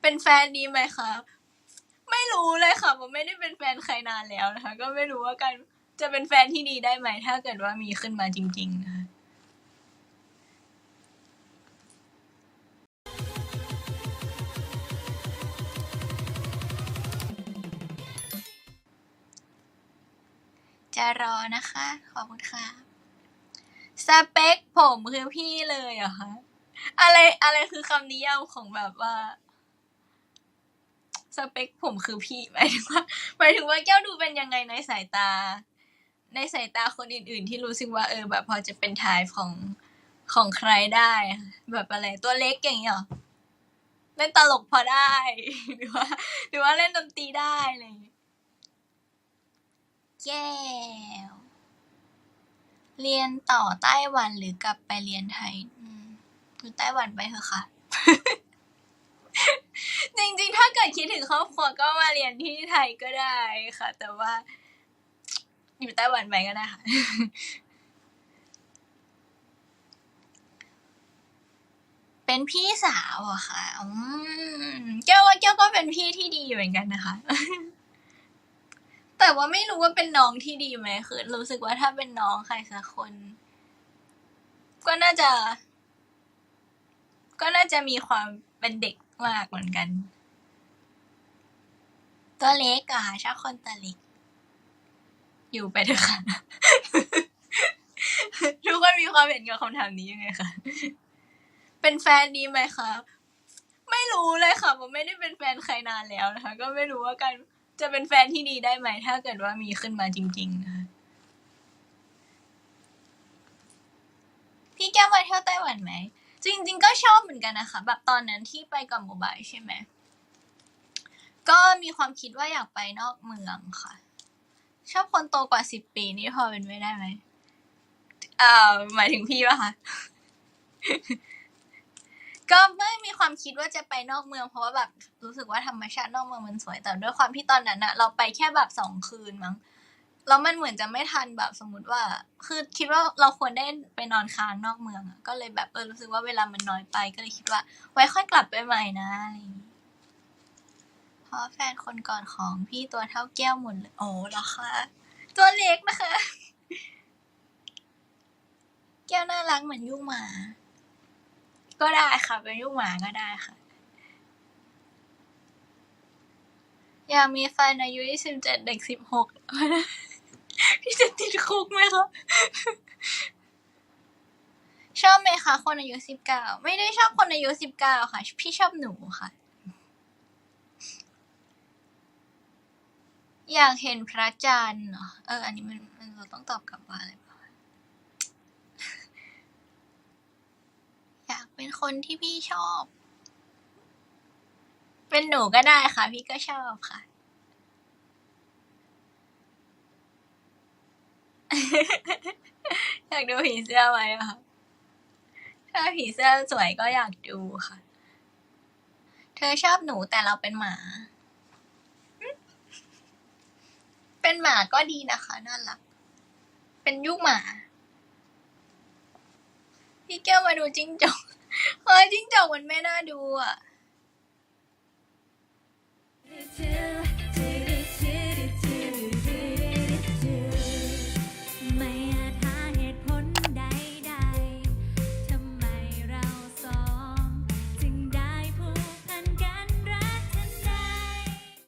เป็นแฟนดีไหมคะไม่รู้เลยค่ะผมไม่ได้เป็นแฟนใครนานแล้วนะคะ ก็ไม่รู้ว่าการจะเป็นแฟนที่ดีได้ไหม ถ้าเกิดว่ามีขึ้นมาจริง ๆ นะคะจะรอนะคะ ขอบคุณค่ะ สเปคผมคือพี่เลยเหรอคะ อะไรอะไรคือคำนิยามของแบบว่า สเปคผมคือพี่หมายถึงว่าหมายถึงว่าแก้วดูเป็นยังไงในสายตา ในสายตาคนอื่น ๆ ที่รู้สึกว่าเออแบบพอจะเป็นทายของของใครได้ แบบอะไรตัวเล็กอย่างเงี้ยเหรอเล่นตลกพอได้หรือว่าหรือว่าเล่นดนตรีได้อะไรอย่างเงี้ยแก้วเรียนต่อไต้หวันหรือกลับไปเรียนไทย อืมอยู่ไต้หวันไปเถอะค่ะ กิดคิดถึงครอบครัวก็มาเรียนที่ไทยก็ได้ค่ะ แต่ว่า อยู่ไต้หวันไปก็ได้ค่ะเป็นพี่สาวอะค่ะอืมแก้วว่าแก้วก็เป็นพี่ที่ดีเหมือนกันนะคะ แต่ว่าไม่รู้ว่าเป็นน้องที่ดีไหมคือ รู้สึกว่าถ้าเป็นน้องใครสักคน ก็น่าจะ ก็น่าจะมีความเป็นเด็กมากเหมือนกัน ตัวเล็กอะค่ะชอบคนตัวเล็ก อยู่ไปเถอะค่ะ ทุกคนมีความเห็นกับคำถามนี้ยังไงคะ เป็นแฟนดีไหมคะ ไม่รู้เลยค่ะผมไม่ได้เป็นแฟนใครนานแล้วนะคะ ก็ไม่รู้ว่าการจะเป็นแฟนที่ดีได้ไหม ถ้าเกิดว่ามีขึ้นมาจริงๆนะคะ พี่แก้วมาเที่ยวไต้หวันไหม จริง ๆ ก็ชอบเหมือนกันนะคะ แบบตอนนั้นที่ไปกับโมบายใช่ไหมก็ มีความคิดว่าอยากไปนอกเมืองค่ะ ชอบคนโตกว่าสิบปีนี่พอเป็นไปได้ไหมเอ่าหมายถึงพี่ป่ะคะก็ไม่มีความคิดว่าจะไปนอกเมืองเพราะว่าแบบรู้สึกว่าธรรมชาตินอกเมืองมันสวยแต่ด้วยความที่ตอนนั้นอะเราไปแค่แบบสองคืนมั้งแล้วมันเหมือนจะไม่ทันแบบสมมติว่า คือคิดว่าเราควรได้ไปนอนค้างนอกเมืองอะก็เลยแบบเออรู้สึกว่าเวลามันน้อยไป ก็เลยคิดว่า ไว้ค่อยกลับไปใหม่นะอะไรอย่างงี้ เพราะแฟนคนก่อนของพี่ตัวเท่าแก้วหมดเลยโอ้เหรอคะตัวเล็กนะคะ แก้วน่ารักเหมือนยุงหมา ก็ได้ค่ะ เป็นยุงหมาก็ได้ค่ะ อยากมีแฟนอายุยี่สิบเจ็ดเด็กสิบหกพี่จะติดคุกไหมคะชอบไหมคะคนอายุสิบเก้าไม่ได้ชอบคนอายุสิบเก้าค่ะ พี่ชอบหนูค่ะ อยากเห็นพระจันทร์เหรอเออ อันนี้มันมันเราต้องตอบกลับว่าอะไรบ้างอยากเป็นคนที่พี่ชอบ เป็นหนูก็ได้ค่ะ พี่ก็ชอบค่ะ อยากดูผีเสื้อไหมคะถ้าผีเสื้อสวยก็อยากดูค่ะ เธอชอบหนูแต่เราเป็นหมา เป็นหมาก็ดีนะคะน่ารัก เป็นยุคหมา พี่แก้วมาดูจิ้งจกเฮ้ยจิ้งจกมันไม่น่าดูอะ